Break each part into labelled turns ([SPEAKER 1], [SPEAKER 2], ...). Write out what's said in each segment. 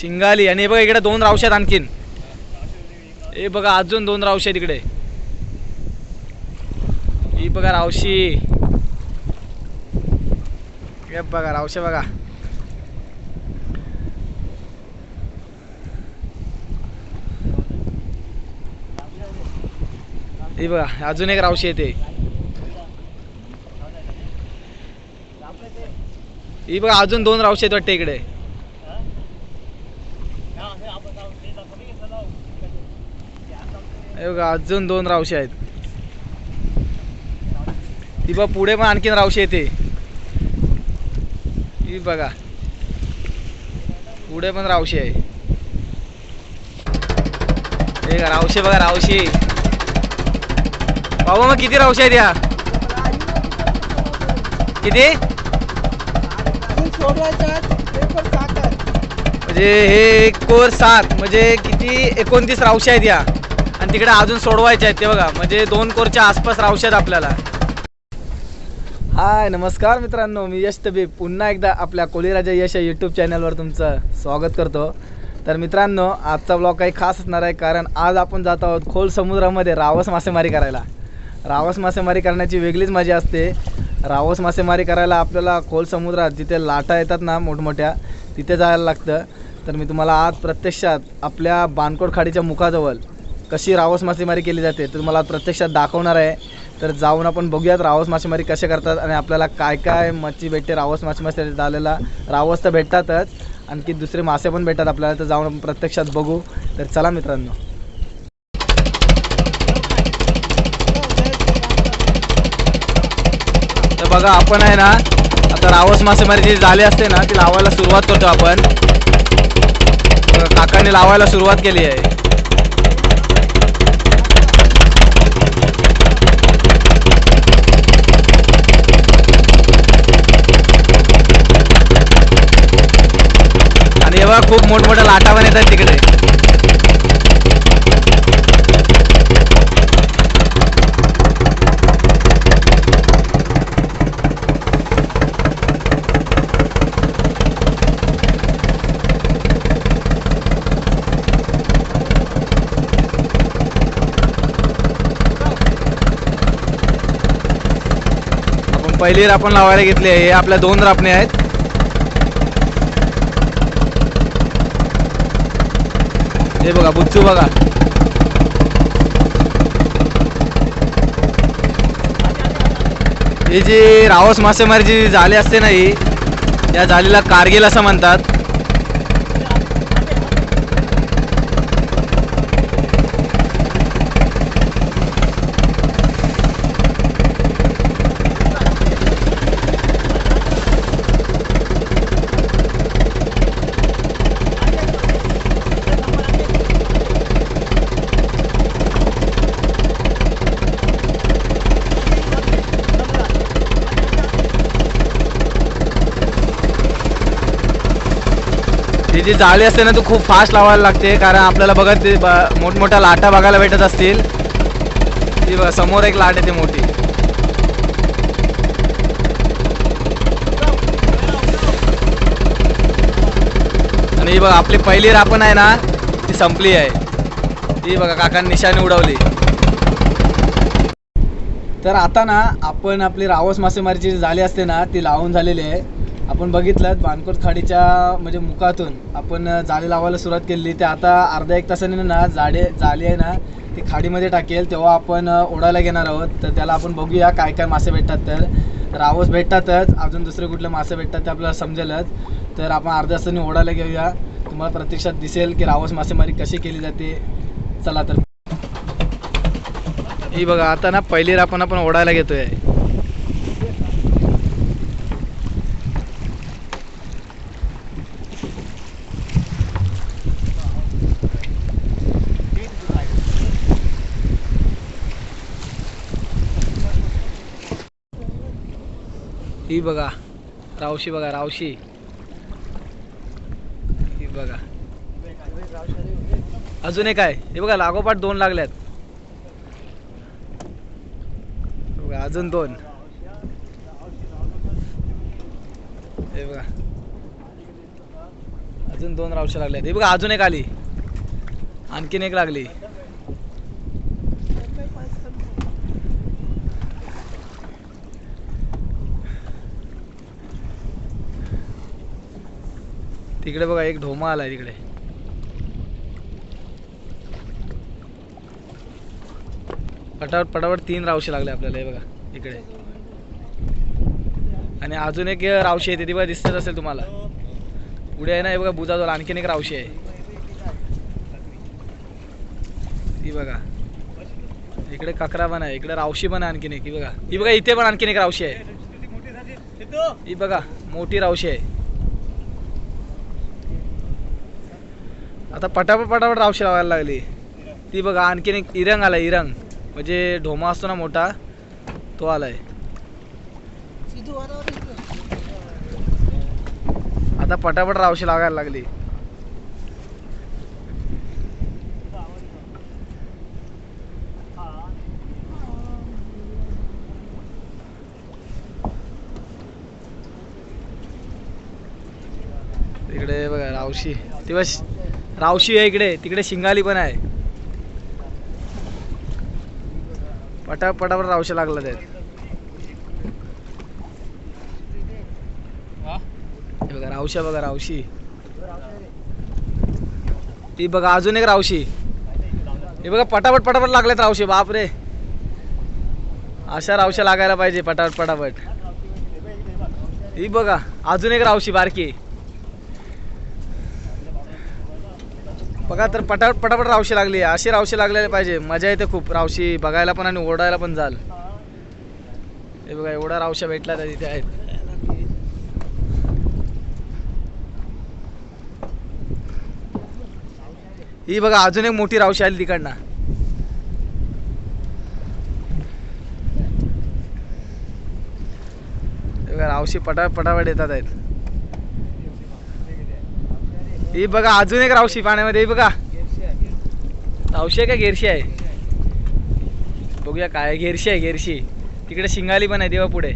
[SPEAKER 1] शिंगाली. आणि हे बघा इकडे दोन रावशात आहेत आणखीन. हे बघा अजून दोन रावशे आहेत इकडे. ही बघा रावशी. हे बघा रावशे बघा. हे बघा अजून एक रावशी येते. ही बघा अजून दोन रावशे आहेत वाटते इकडे. हे बघा अजून दोन रावशे आहेत. ती बघा पुढे पण आणखीन रावशे येते. ही बघा. पुढे पण रावशे आहे. हे का रावशे बघा रावशे. बाबा मग किती रावशे आहेत या? किती? म्हणजे हे एक कोर सात म्हणजे किती एकोणतीस रावशे आहेत या? आणि तिकडे अजून सोडवायचे आहेत ते बघा. म्हणजे दोन कोरच्या आसपास रावशे आपल्याला. हाय नमस्कार मित्रांनो. मी यश तबी पुन्हा एकदा आपल्या कोळीराजा यश या यूट्यूब चॅनलवर तुमचं स्वागत करतो. तर मित्रांनो आजचा ब्लॉग काही खास असणार आहे कारण आज आपण जात आहोत खोल समुद्रामध्ये रावस मासेमारी करायला. रावस मासेमारी करण्याची वेगळीच मजा असते. रावस मासेमारी करायला आपल्याला खोल समुद्रात जिथे लाटा येतात ना मोठमोठ्या तिथे जायला लागतं. तर मी तुम्हाला आज प्रत्यक्षात आपल्या बानकोड खाडीच्या मुखाजवळ कशी रावस मासेमारी केली जाते तर तुम्हाला प्रत्यक्षात दाखवणार आहे. तर जाऊन आपण बघूयात रावस मासेमारी कसे करतात आणि आपल्याला काय काय मच्छी भेटते रावस मासेमारी झालेला. रावस तर भेटतातच. आणखी दुसरे मासे पण भेटतात आपल्याला तर जाऊन आपण प्रत्यक्षात बघू. तर चला मित्रांनो. तर बघा आपण आहे ना आता रावस मासेमारी जी झाली असते ना ती लावायला सुरुवात करतो आपण. बघा, काकाने लावायला सुरुवात केली आहे. बघा खूप मोठमोठ्या लाटा पण येतात तिकडे. पहिली रापण लावायला घेतली आहे. हे आपल्या दोन रापणे आहेत. हे बघा बुच्चू बघा. ही जी रावस मासेमारी जी जाळी असते ना ही या जालीला कारगिल असं म्हणतात. ही जी जाळी असते ना ती खूप फास्ट लावायला लागते कारण आपल्याला बघा ते मोठमोठ्या लाटा बघायला भेटत असतील. ती समोर एक लाट येते मोठी. आणि बघ बघा आपली पहिली रापण आहे ना ती संपली आहे. ती बघा काकांनी निशाणी उडवली. तर आता ना आपण आपली रावस मासेमारीची जी जाळी असते ना ती लावून झालेली आहे. आपण बघितलं बानकोट खाडीच्या म्हणजे मुखातून आपण जाळी लावायला सुरुवात केली. ते आता अर्धा एक तासाने ना जाडे जाळी आहे ना ती खाडीमध्ये टाकेल. तेव्हा आपण ओढायला घेणार आहोत. तर त्याला आपण बघूया काय काय मासे भेटतात तर. रावस भेटतातच. अजून दुसरे कुठले मासे भेटतात ते आपल्याला समजेलच. तर आपण अर्ध्या तासाने ओढायला घेऊया. तुम्हाला प्रत्यक्षात दिसेल की रावस मासेमारी कशी केली जाते. चला तर. ही बघा आता ना पहिली रापण आपण ओढायला घेतोय. ही बघा. रावशी बघा रावशी. ही बघा. अजून एक आहे. हे बघा लागोपाठ दोन लागल्यात. बघा अजून दोन. हे बघा. अजून दोन रावशे लागल्यात. हे बघा अजून एक आली. आणखीन एक लागली. तिकडे बघा एक ढोमा आलाय तिकडे. पटापट पटापट तीन रावशे लागले आपल्याला हे बघा इकडे. आणि अजून एक रावशी आहे ती बघा दिसतच असेल तुम्हाला. पुढे आहे ना हे बघा बुजाजवळ आणखीन एक रावशी आहे. ती बघा. इकडे ककरा पण आहे इकडे रावशी पण आहे आणखीन एक ही बघा. ही बघा इथे पण आणखीन एक रावशी आहे. ही बघा मोठी रावशी आहे. आता पटापट पटापट रावशी लावायला लागली. ती बघा आणखीन एक इरंग आलाय इरंग. म्हणजे ढोमा असतो ना मोठा तो आलाय. आता पटापट रावशी लागायला लागली. तिकडे बघा रावशी. ती बस रावशी आहे इकडे तिकडे शिंगाली पण आहे. पटा पटापट रावशी लागला त्यात. हे? बघा रावशा बघा रावशी. ती बघा अजून एक रावशी. हे बघा पटापट पटापट लागलेत रावशी बापरे. अशा रावशा लागायला पाहिजे पटापट पटापट. ही बघा अजून एक रावशी बारकी. बघा तर पटापट पटापट रावशी लागली. अशी रावशी लागलेली पाहिजे. मजा येते खूप. रावशी बघायला पण आणि ओढायला पण जाल. हे बघा एवढा रावशा भेटला त्या तिथे आहेत. ही बघा अजून एक मोठी रावशी आली तिकडनं. रावशी पटापट पटापट येतात आहेत. ही बघा अजून एक रावशी पाण्यामध्ये बघा. रावशी आहे का गेरशी आहे? बघूया काय घेरशी आहे घेरशी तिकडे शिंगाली पण आहे देवा पुढे.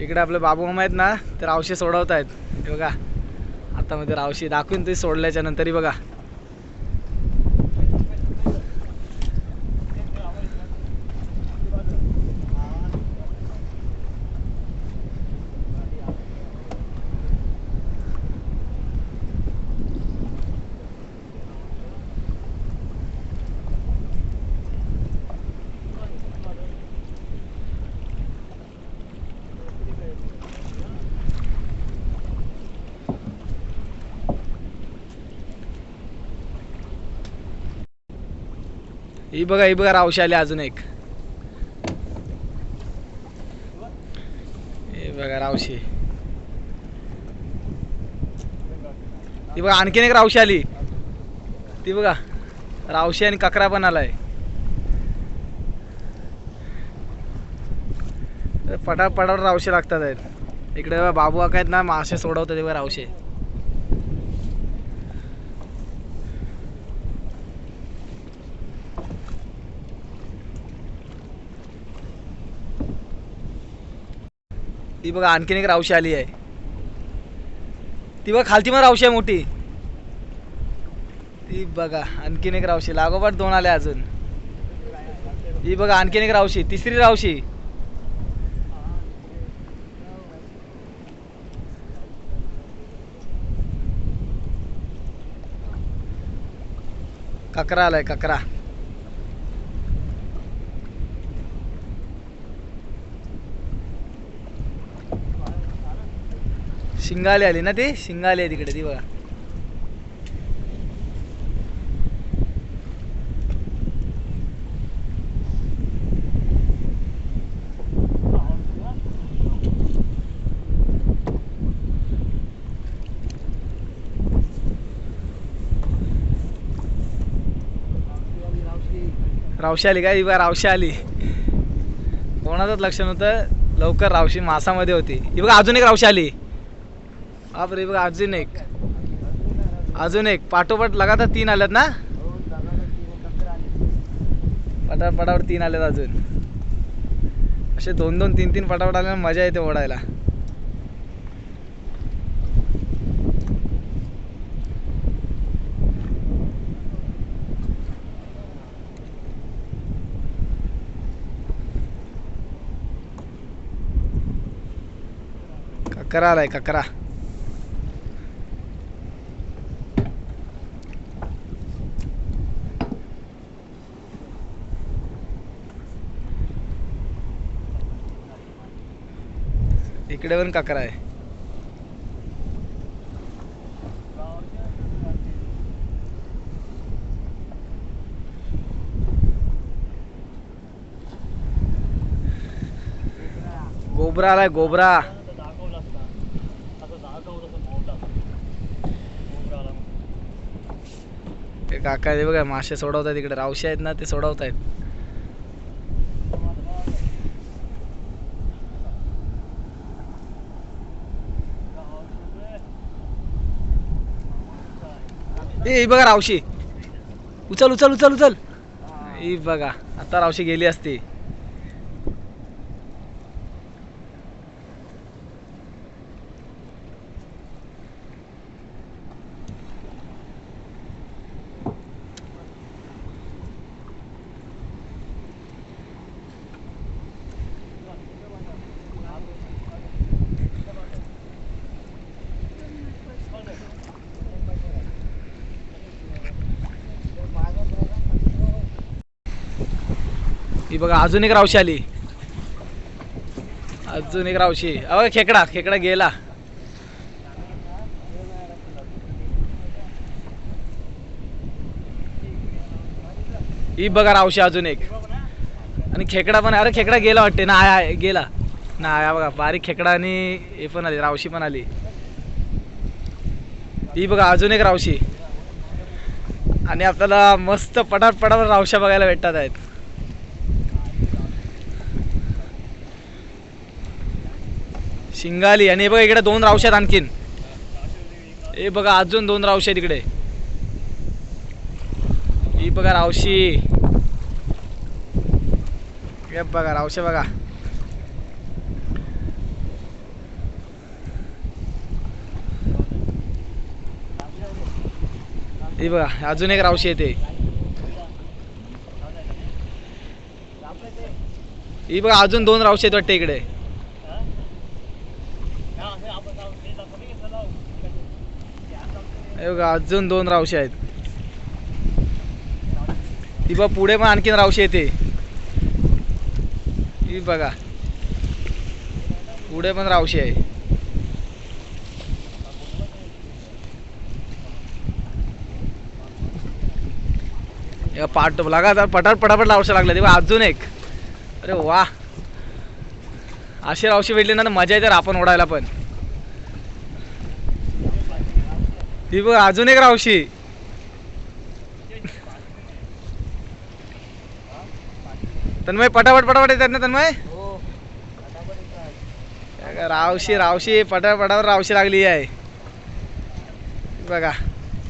[SPEAKER 1] इकडे आपले बाबू मामा आहेत ना ते रावशी सोडवत आहेत बघा आता मध्ये रावशी दाखवून ते सोडल्याच्या नंतरही बघा. ही बघा ही बघा रावशी आली अजून एक. हे बघा रावशी. ती बघा आणखीन एक रावशी आली. ती बघा रावशी आणि ककरा पण आलाय. पटा पटावर रावशी लागतात आहेत. इकडे बाबू काका आहेत ना मासे सोडवतात बघा रावशे. बघा आणखीन एक रावशी आली आहे. ती बघा खालती मग रावशी आहे मोठी. ती बघा आणखीन एक रावशी. लागोपाठ दोन आले अजून. ही बघा आणखीन एक रावशी. तिसरी रावशी. ककरा आलाय ककरा. शिंगाली आली ना ते? शिंगाली आहे तिकडे ती बघा. रावशी आली काय? बघा रावशी आली. कोणाचंच लक्ष नव्हतं. लवकर रावशी मासामध्ये होती. ही बघा अजून एक रावशी आली. बापरे बघा अजून एक. अजून एक. पाठोपाठ लगातार तीन आल्यात ना? पटापटावर तीन आलेत अजून. असे दोन दोन तीन तीन पटापट आल्याने मजा येते ओढायला ककरा आहे ककरा. इकडे पण काकरा आहे. गोबरा आलाय गोबरा. ते काका बघा मासे सोडवतायत इकडे. रावशी आहेत ना ते सोडवतायत. ए बघा रावशी. उचल उचल उचल उचल. ही बघा आता रावशी गेली असती. ही बघा अजून एक रावशी आली. अजून एक रावशी. अहो खेकडा खेकडा गेला. ही बघा रावशी अजून एक. आणि खेकडा पण अरे खेकडा गेला वाटते. ना आया गेला. ना आया बघा बारीक खेकडा आणि हे पण आली रावशी पण आली. ही बघा अजून एक रावशी. आणि आपल्याला मस्त पटाट पटापट रावशा बघायला भेटतात आहेत. शिंगाली. आणि हे बघा इकडे दोन रावशात आणखीन. हे बघा अजून दोन रावशे आहेत इकडे. ही बघा रावशी. हे बघा रावशे बघा. हे बघा अजून एक रावशी येते. ही बघा अजून दोन रावशी आहेत वाटते इकडे हे बघा अजून दोन रावशे आहेत. ती बघ पुढे पण आणखीन रावशी येते. ही बघा. पुढे पण रावशी आहे. हे पाट लगातार पटाट पटापट रावशा लागल्या ते अजून एक. अरे वा. अशी रावशी भेटली ना तर मजा येते आपण ओढायला पण. ही बघ अजून एक रावशी. तन्मय पटापट पटापट येतात ना तन्मय? रावशी रावशी पटापटावर रावशी लागली आहे. बघा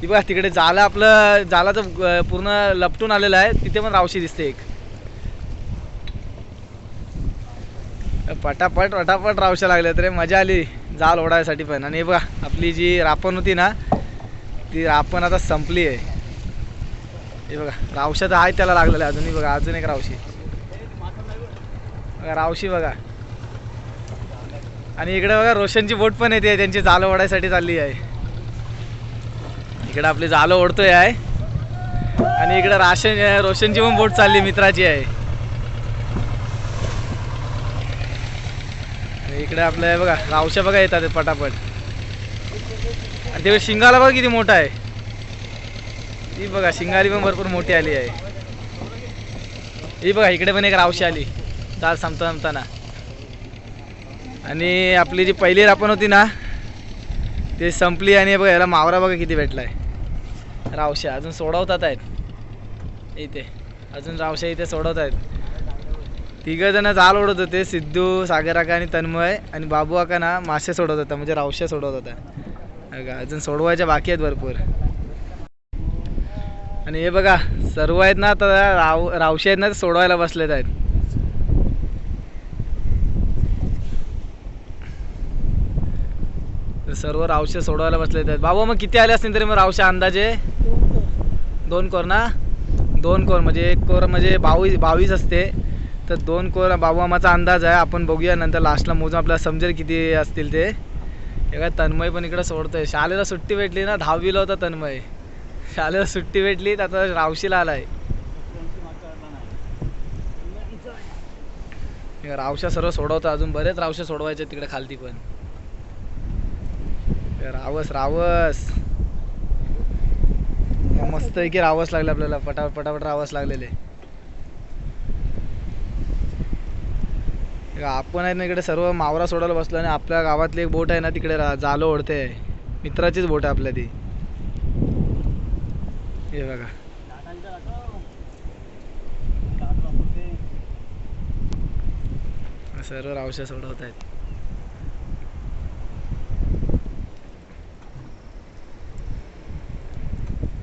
[SPEAKER 1] ती बघा तिकडे झालं आपलं जालाचं पूर्ण लपटून आलेलं आहे. तिथे पण रावशी दिसते एक. पटापट पटापट रावशा लागल्यात रे मजा आली. जाल ओढायसाठी पण. आणि बघा आपली जी रापण होती ना ती आपण आता संपली आहे. हे बघा रावशा तर आहे त्याला लागलेलं आहे अजूनही बघा अजून एक रावशी. बघा रावशी बघा. आणि इकडे बघा रोशनची बोट पण येते त्यांची जालं ओढायसाठी चालली आहे. इकडे आपली जालं ओढतोय आहे. आणि इकडे राशन रोशनची पण बोट चालली मित्राची आहे. इकडे आपलं बघा रावशा बघा येतात पटापट. आणि ते शिंगाला बघा किती मोठा आहे. ही बघा शिंगाली पण भरपूर मोठी आली आहे. ही बघा इकडे पण एक रावशी आली. दाल संपता संपताना आणि आपली जी पहिली रापण होती ना ती संपली आणि बघा याला मावरा बघा किती भेटला आहे रावशा अजून सोडवतात आहेत. इथे. अजून रावशा इथे सोडवत आहेत. तिघं जण जाल ओढत होते सिद्धू सागर आका आणि तन्मय आणि बाबू आका ना मासे सोडवत होता म्हणजे रावशा सोडवत होता अजून सोडवायच्या बाकी आहेत भरपूर. आणि हे बघा सर्व आहेत ना तर राव रावशे आहेत ना ते सोडवायला बसलेत आहेत. सर्व रावशे सोडवायला बसलेत आहेत. बाबा मग किती आले असतील तरी मग रावशे अंदाजे? दोन कोर ना? दोन कोर म्हणजे एक कोर म्हणजे बावीस बावीस असते. तर दोन कोर बाबामाचा अंदाज आहे. आपण बघूया नंतर लास्टला मोजून आपल्याला समजेल किती असतील ते. हे काय तन्मय पण इकडं सोडतोय. शाळेला सुट्टी भेटली ना दहावीला होता तन्मय. शाळेला सुट्टी भेटली तर आता रावशीला आलाय. रावशा सर्व सोडवतं अजून बरेच रावशे सोडवायचे तिकडे खालती पण. रावस रावस. मस्त आहे की रावस लागले आपल्याला. पटापट पटापट रावस लागलेले. आपण आहे ना इकडे सर्व मावरा सोडायला बसलो आणि आपल्या गावातली एक बोट आहे ना तिकडे जालो ओढते. मित्राचीच बोट आहे आपल्या ती. हे बघा. सर्व रावशा सोडवत आहेत.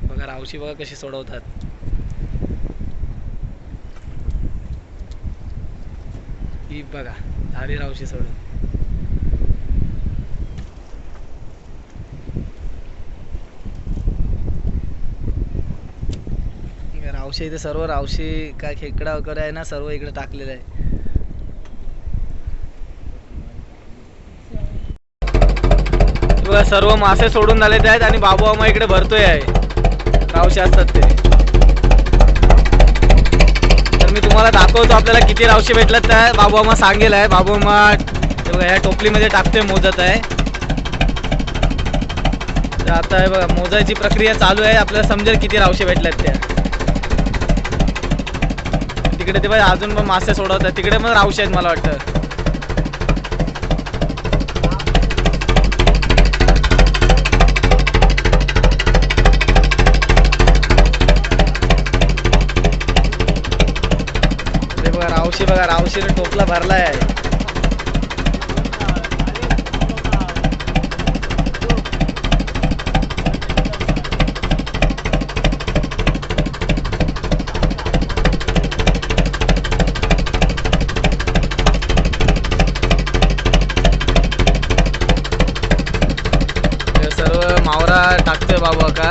[SPEAKER 1] बघा रावशी बघा कशी सोडवतात. ही बघा झाली रावशी सोडून. रावशी इथे सर्व रावशी काय खेकडा वगैरे आहे ना सर्व इकडे टाकलेलं आहे. सर्व मासे सोडून झालेले आहेत आणि बाबू आम्हा इकडे भरतोय आहे. रावशे असतात ते. तुम्हाला दाखवतो आपल्याला किती रावशे भेटलं त्या बाबू आम्हा सांगेल आहे. बाबू आम्हा या टोपलीमध्ये टाकतोय मोजत आहे. तर आता हे बघा मोजायची प्रक्रिया चालू आहे. आपल्याला समजेल किती रावशे भेटल्यात त्या तिकडे ते बघा अजून पण मासे सोडवत आहेत तिकडे पण रावशी आहेत मला वाटतं. रावशी बघा रावशीने टोपला भरलाय. आहे सर्व मावरा टाकतोय बाबा का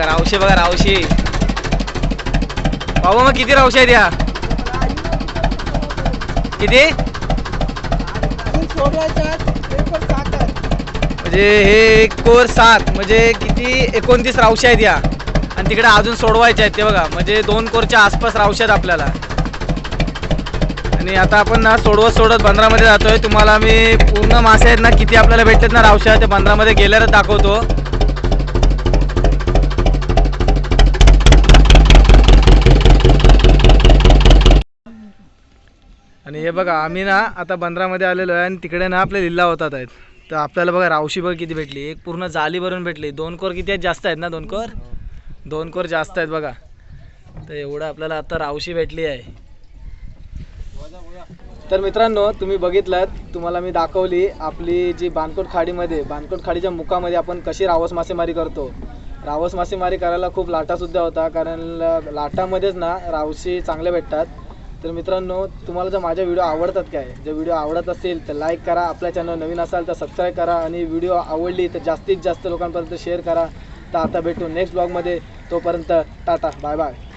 [SPEAKER 1] बघा रावशी बघा रावशी बाबा मग किती रावशी आहेत या किती? म्हणजे हे एक कोर सात म्हणजे किती? एकोणतीस रावशी आहेत या आणि तिकडे अजून सोडवायचे आहेत ते बघा. म्हणजे दोन कोरच्या आसपास रावशी आहेत आपल्याला. आणि आता आपण ना सोडवत सोडत बंदरामध्ये जातोय. तुम्हाला मी पूर्ण मासे आहेत ना किती आपल्याला भेटतात ना रावशा ते बंदरामध्ये गेल्यावरच दाखवतो. आणि हे बघा आम्ही ना आता बंदरामध्ये आलेलो आहे आणि तिकडे ना आपले लिल्ला होतात आहेत. तर आपल्याला बघा रावशी बघ किती भेटली. एक पूर्ण जाली भरून भेटली. दोन कोर किती आहेत? जास्त आहेत ना दोन कोर? दोन कोर जास्त आहेत बघा. तर एवढं आपल्याला आता रावशी भेटली आहे. तर मित्रांनो तुम्ही बघितलात तुम्हाला मी दाखवली आपली जी बानकोट खाडीमध्ये बानकोट खाडीच्या मुखामध्ये आपण कशी रावस मासेमारी करतो. रावस मासेमारी करायला खूप लाटासुद्धा होता कारण लाटामध्येच ना रावशी चांगले भेटतात. तर मित्रांनो तुम्हाला जर माझ्या व्हिडिओ आवडतात काय जर व्हिडिओ आवडत असेल तर लाईक करा. आपल्या चॅनल नवीन असाल तर सबस्क्राईब करा आणि व्हिडिओ आवडली तर जास्तीत जास्त लोकांपर्यंत शेअर करा. तर आता भेटू नेक्स्ट ब्लॉगमध्ये तोपर्यंत टाटा बाय बाय